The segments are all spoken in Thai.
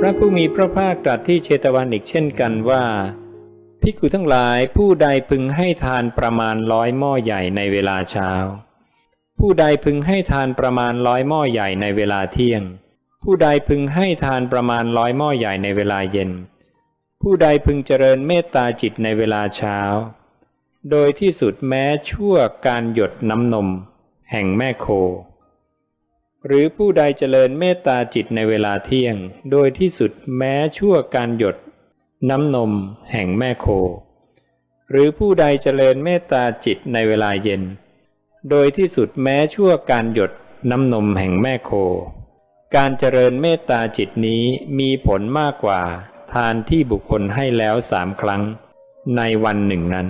พระผู้มีพระภาคตรัสที่เชตวันอีกเช่นกันว่า ภิกขุทั้งหลายผู้ใดพึงให้ทานประมาณร้อยหม้อใหญ่ในเวลาเช้า ผู้ใดพึงให้ทานประมาณร้อยหม้อใหญ่ในเวลาเที่ยง ผู้ใดพึงให้ทานประมาณร้อยหม้อใหญ่ในเวลาเย็น ผู้ใดพึงเจริญเมตตาจิตในเวลาเช้า โดยที่สุดแม้ชั่วการหยดน้ำนม แห่งแม่โค หรือผู้ใดเจริญเมตตาจิตในเวลาเที่ยง โดยที่สุดแม้ชั่วการหยด น้ำนมแห่งแม่โค หรือผู้ใดเจริญเมตตาจิตในเวลาเย็น โดยที่สุดแม้ชั่วการหยดน้ำนมแห่งแม่โค การเจริญเมตตาจิตนี้มีผลมากกว่าทานที่บุคคลให้แล้วสามครั้ง ในวันหนึ่งนั้น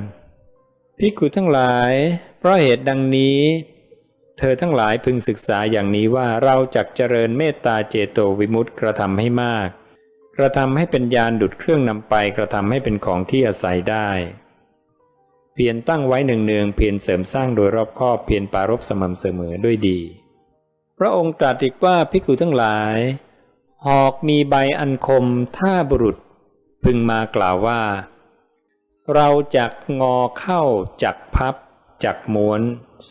พิกุทั้งหลาย เพราะเหตุดังนี้ เธอทั้งหลายพึงศึกษาอย่างนี้ว่าเราจักเจริญเมตตาเจโตวิมุตติกระทำให้มาก กระทำให้เป็นยานดุดเครื่องนำไปกระทำให้เป็นของที่อาศัยได้ เพียรตั้งไว้เนืองๆเพียรเสริมสร้างโดยรอบครอบเพียรปรารบสม่ำเสมอด้วยดี พระองค์ตรัสอีกว่าภิกุทั้งหลาย หอกมีใบอันคมถ้าบุรุษ พึงมากล่าวว่า เราจักงอเข้าจักพับจักม้วน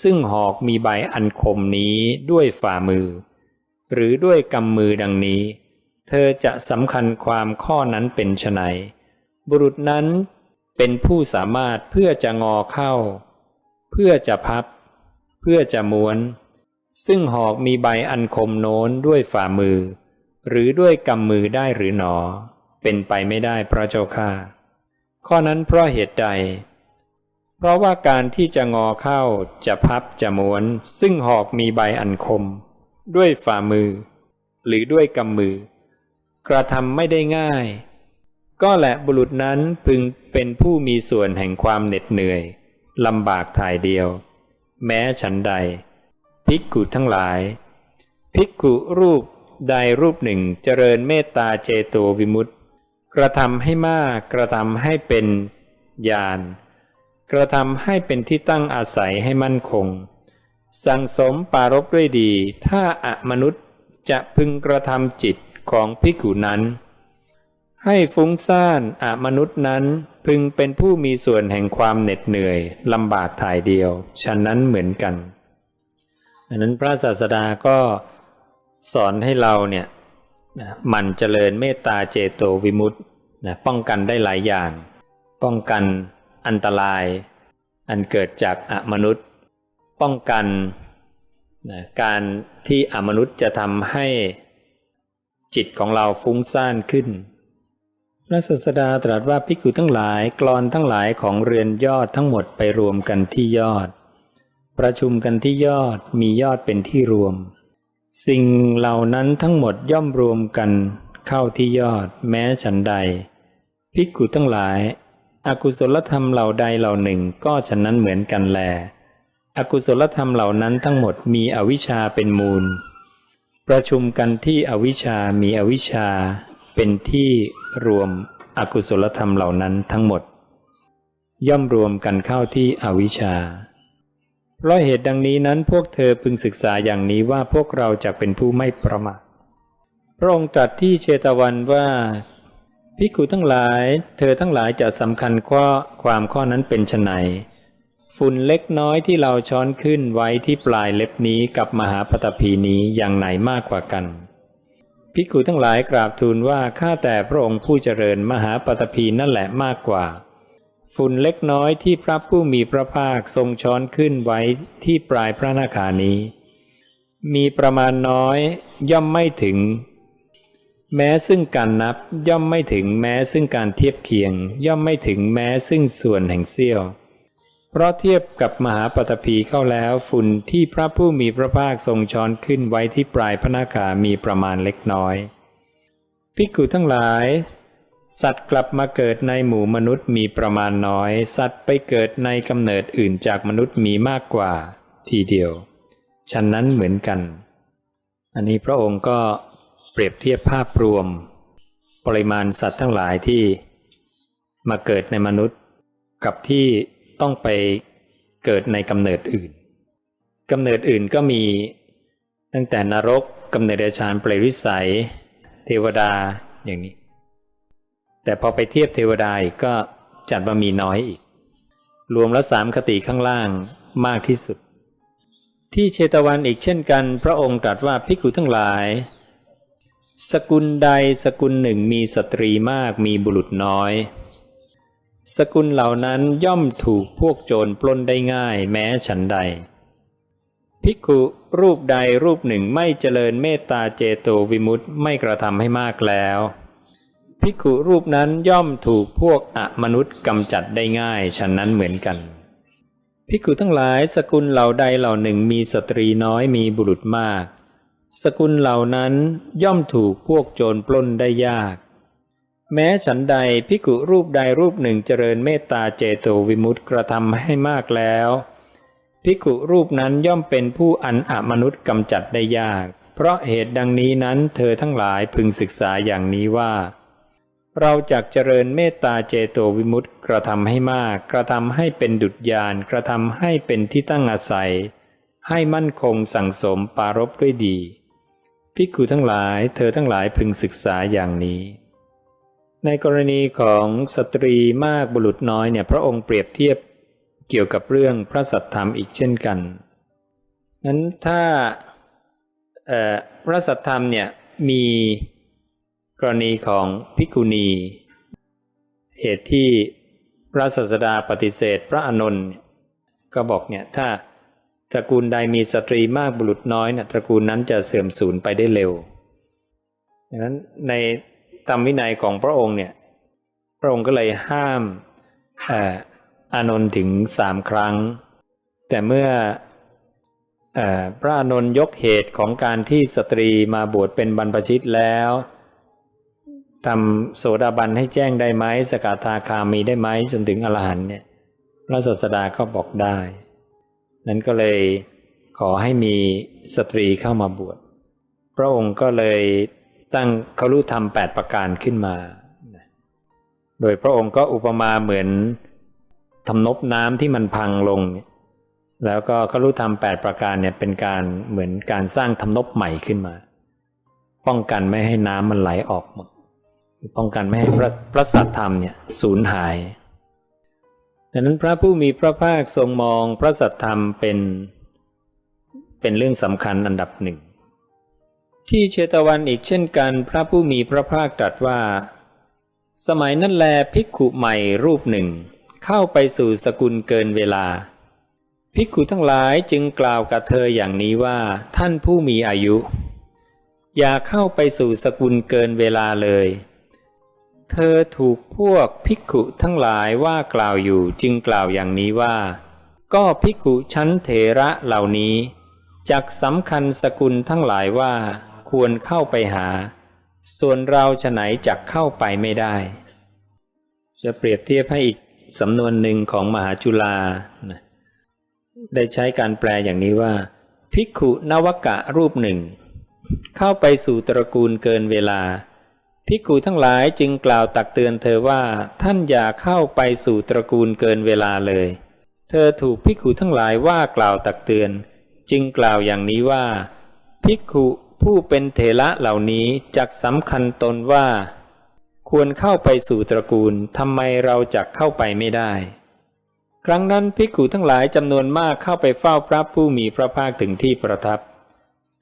ซึ่งหอกมีใบอันคมนี้ด้วยฝ่ามือ หรือด้วยกำมือดังนี้ เธอจะสำคัญความข้อนั้นเป็นไฉนบุรุษนั้นเป็นผู้สามารถเพื่อจะงอเข้า เพื่อจะพับ เพื่อจะม้วน ซึ่งหอกมีใบอันคมโน้นด้วยฝ่ามือ หรือด้วยกำมือได้หรือหนอ เป็นไปไม่ได้พระเจ้าค่าข้อนั้นเพราะเหตุใด ราะว่าการที่จะงอเข้าจะพับจะม้วน ซึ่งหอกมีใบอันคม ด้วยฝ่ามือ หรือด้วยกำมือ กระทำไม่ได้ง่าย ก็แหละบุรุษนั้นพึงเป็นผู้มีส่วนแห่งความเหน็ดเหนื่อยลำบากถ่ายเดียว แม้ฉันใด ภิกขุทั้งหลาย ภิกขุรูปใดรูปหนึ่งเจริญเมตตาเจโตวิมุตติกระทำให้มากกระทำให้เป็นญาณ กระทำให้เป็นที่ตั้งอาศัยให้มั่นคง สั่งสมปารบด้วยดี ถ้าอะมนุษย์จะพึงกระทำจิตของภิกขุนั้น ให้ฟุ้งซ่านอะมนุษย์นั้นพึงเป็นผู้มีส่วนแห่งความเหน็ดเหนื่อยลำบากถ่ายเดียว ฉะนั้นเหมือนกันดังนั้นพระศาสดาก็สอนให้เราเนี่ยมันเจริญเมตตาเจโตวิมุตตินะป้องกันได้หลายอย่าง ป้องกัน อันตราย อันเกิดจากอมนุษย์ ป้องกันนะการที่อมนุษย์จะทำให้จิตของเราฟุ้งซ่านขึ้น พระศาสดาตรัสว่าภิกขุทั้งหลายกรอนทั้งหลายของเรือนยอดทั้งหมดไปรวมกันที่ยอด ประชุมกันที่ยอดมียอดเป็นที่รวม สิ่งเหล่านั้นทั้งหมดย่อมรวมกันเข้าที่ยอดแม้ฉันใดภิกขุทั้งหลาย อกุศลธรรมเหล่าใดเหล่าหนึ่งก็ฉะนั้นเหมือนกันแล อกุศลธรรมเหล่านั้นทั้งหมดมีอวิชชาเป็นมูล ประชุมกันที่อวิชชามีอวิชชา เป็นที่รวมอกุศลธรรมเหล่านั้นทั้งหมด ย่อมรวมกันเข้าที่อวิชชา เพราะเหตุดังนี้นั้นพวกเธอพึงศึกษาอย่างนี้ว่าพวกเราจะเป็นผู้ไม่ประมาทพระองค์ตรัสที่เชตวันว่า ภิกขุทั้งหลาย เธอทั้งหลายจะสำคัญข้อความข้อนั้นเป็นไฉนฝุ่นเล็กน้อยที่เราช้อนขึ้นไว้ที่ปลายเล็บนี้กับมหาปฐพีนี้อย่างไหนมากกว่ากัน ภิกขุทั้งหลายกราบทูลว่าข้าแต่พระองค์ผู้เจริญมหาปฐพีนั่นแหละมากกว่า ฝุ่นเล็กน้อยที่พระผู้มีพระภาคทรงช้อนขึ้นไว้ที่ปลายพระนาขานี้ มีประมาณน้อยย่อมไม่ถึง แม้ซึ่งการนับย่อมไม่ถึงแม้ซึ่งการเทียบเคียง ย่อมไม่ถึงแม้ซึ่งส่วนแห่งเสี้ยว เพราะเทียบกับมหาปฐพีเข้าแล้วฝุ่นที่พระผู้มีพระภาคทรงช้อนขึ้นไว้ที่ปลายพระนาคามีประมาณเล็กน้อย ภิกขุทั้งหลาย สัตว์กลับมาเกิดในหมู่มนุษย์มีประมาณน้อย สัตว์ไปเกิดในกำเนิดอื่นจากมนุษย์มีมากกว่า ทีเดียว ฉะนั้นเหมือนกัน อันนี้พระองค์ก็ เปรียบเทียบภาพรวม ปริมาณสัตว์ทั้งหลายที่มาเกิดในมนุษย์ กับที่ต้องไปเกิดในกำเนิดอื่นกำเนิดอื่นก็มีตั้งแต่นรกกำเนิดเดรัจฉานเปรตวิสัย เทวดาอย่างนี้ แต่พอไปเทียบเทวดาอีกก็จัดว่ามีน้อยอีก รวมแล้วสามคติข้างล่างมากที่สุด ที่เชตวันอีกเช่นกัน พระองค์ตรัสว่าภิกขุทั้งหลาย สกุลใดสกุลหนึ่งมีสตรีมากมีบุรุษน้อย สกุลเหล่านั้นย่อมถูกพวกโจรปล้นได้ง่ายแม้ฉันใด ภิกขุรูปใดรูปหนึ่งไม่เจริญเมตตาเจโตวิมุตติไม่กระทำให้มากแล้ว ภิกขุรูปนั้นย่อมถูกพวกอมนุษย์กำจัดได้ง่ายฉันนั้นเหมือนกันภิกขุทั้งหลายสกุลเหล่าใดเหล่าหนึ่งมีสตรีน้อยมีบุรุษมาก สกุลเหล่านั้นย่อมถูกพวกโจรปล้นได้ยาก แม้ฉันใดภิกุรูปใดรูปหนึ่งเจริญเมตตาเจโตวิมุตติกระทำให้มากแล้วภิกุรูปนั้นย่อมเป็นผู้อันอมนุษย์กำจัดได้ยาก เพราะเหตุดังนี้นั้นเธอทั้งหลายพึงศึกษาอย่างนี้ว่า เราจักเจริญเมตตาเจโตวิมุตติกระทำให้มาก กระทำให้เป็นดุจยานกระทำให้เป็นที่ตั้งอาศัย ให้มั่นคงสั่งสมปารบด้วยดี ภิกขุทั้งหลายเธอทั้งหลายพึงศึกษาอย่างนี้ ในกรณีของสตรีมากบุรุษน้อยเนี่ยพระองค์เปรียบเทียบเกี่ยวกับเรื่องพระสัทธรรมอีกเช่นกันนั้นถ้าพระสัทธรรมเนี่ยมีกรณีของภิกขุณี เหตุที่พระศาสดาปฏิเสธพระอนนท์ก็บอกเนี่ยถ้า ตระกูลใดมีสตรีมากบุรุษน้อยเนี่ยตระกูลนั้นจะเสื่อมสูญไปได้เร็วดังนั้นในธรรมวินัยของพระองค์เนี่ยพระองค์ก็เลยห้ามอานนท์ถึงสามครั้ง แต่เมื่ออพระอานนท์ยกเหตุของการที่สตรีมาบวชเป็นบรรพชิตแล้วทำโสดาบันให้แจ้งได้ไหมสกทาคามีได้ไหมจนถึงอรหันเนี่ยพระศาสดาก็บอกได้ นั้นก็เลยขอให้มีสตรีเข้ามาบวช พระองค์ก็เลยตั้งคารุธรรมแปดประการขึ้นมา โดยพระองค์ก็อุปมาเหมือนทำนบน้ำที่มันพังลงเนี่ยแล้วก็คารุธรรมแปดประการเนี่ยเป็นการเหมือนการสร้างทำนบใหม่ขึ้นมา ป้องกันไม่ให้น้ำมันไหลออกหมด ป้องกันไม่ให้พระพระสัทธรรมเนี่ยสูญหาย ดังนั้นพระผู้มีพระภาคทรงมองพระสัทธรรมเป็นเป็นเรื่องสำคัญอันดับหนึ่ง ที่เชตวันอีกเช่นกัน พระผู้มีพระภาคตรัสว่า สมัยนั้นแลภิกขุใหม่รูปหนึ่ง เข้าไปสู่สกุลเกินเวลา ภิกขุทั้งหลายจึงกล่าวกับเธออย่างนี้ว่าท่านผู้มีอายุ อย่าเข้าไปสู่สกุลเกินเวลาเลย เธอถูกพวกภิกขุทั้งหลายว่ากล่าวอยู่จึงกล่าวอย่างนี้ว่า ก็ภิกขุชั้นเถระเหล่านี้จักสำคัญสกุลทั้งหลายว่าควรเข้าไปหา ส่วนเราฉไหนจักเข้าไปไม่ได้ จะเปรียบเทียบให้อีกสำนวนหนึ่งของมหาจุฬานะได้ใช้การแปลอย่างนี้ว่า ภิกขุนวกะรูปหนึ่งเข้าไปสู่ตระกูลเกินเวลา ภิกขุทั้งหลายจึงกล่าวตักเตือนเธอว่าท่านอย่าเข้าไปสู่ตระกูลเกินเวลาเลย เธอถูกภิกขุทั้งหลายว่ากล่าวตักเตือน จึงกล่าวอย่างนี้ว่า ภิกขุผู้เป็นเถระเหล่านี้จักสำคัญตนว่า ควรเข้าไปสู่ตระกูลทำไมเราจักเข้าไปไม่ได้ ครั้งนั้นภิกขุทั้งหลายจำนวนมากเข้าไปเฝ้าพระผู้มีพระภาคถึงที่ประทับ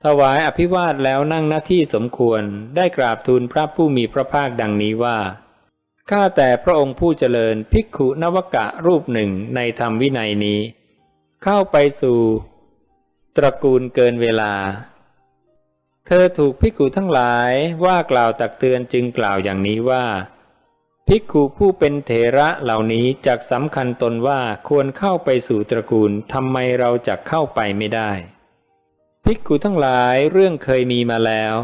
ถวายอภิวาทแล้วนั่งหน้าที่สมควรได้กราบทูลพระผู้มีพระภาคดังนี้ว่า ข้าแต่พระองค์ผู้เจริญภิกขุนวกะรูปหนึ่งในธรรมวินัยนี้ เข้าไปสู่ ตระกูลเกินเวลา เธอถูกภิกขุทั้งหลายว่ากล่าวตักเตือนจึงกล่าวอย่างนี้ว่าภิกขุผู้เป็นเถระเหล่านี้จักสำคัญตนว่าควรเข้าไปสู่ตระกูลทำไมเราจักเข้าไปไม่ได้ ภิกขุทั้งหลายเรื่องเคยมีมาแล้ว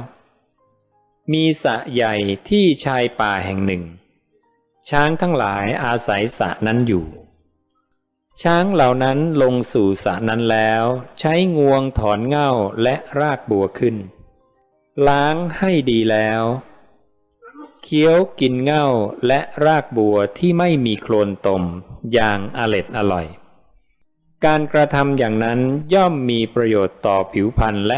มีสะใหญ่ที่ชายป่าแห่งหนึ่ง ช้างทั้งหลายอาศัยสะนั้นอยู่ ช้างเหล่านั้นลงสู่สะนั้นแล้ว ใช้งวงถอนเง่าและรากบัวขึ้น ล้างให้ดีแล้วเคี้ยวกินเง่าและรากบัวที่ไม่มีโคลนตมอย่างอร็ดอร่อย การกระทำอย่างนั้นย่อมมีประโยชน์ต่อผิวพรรณและ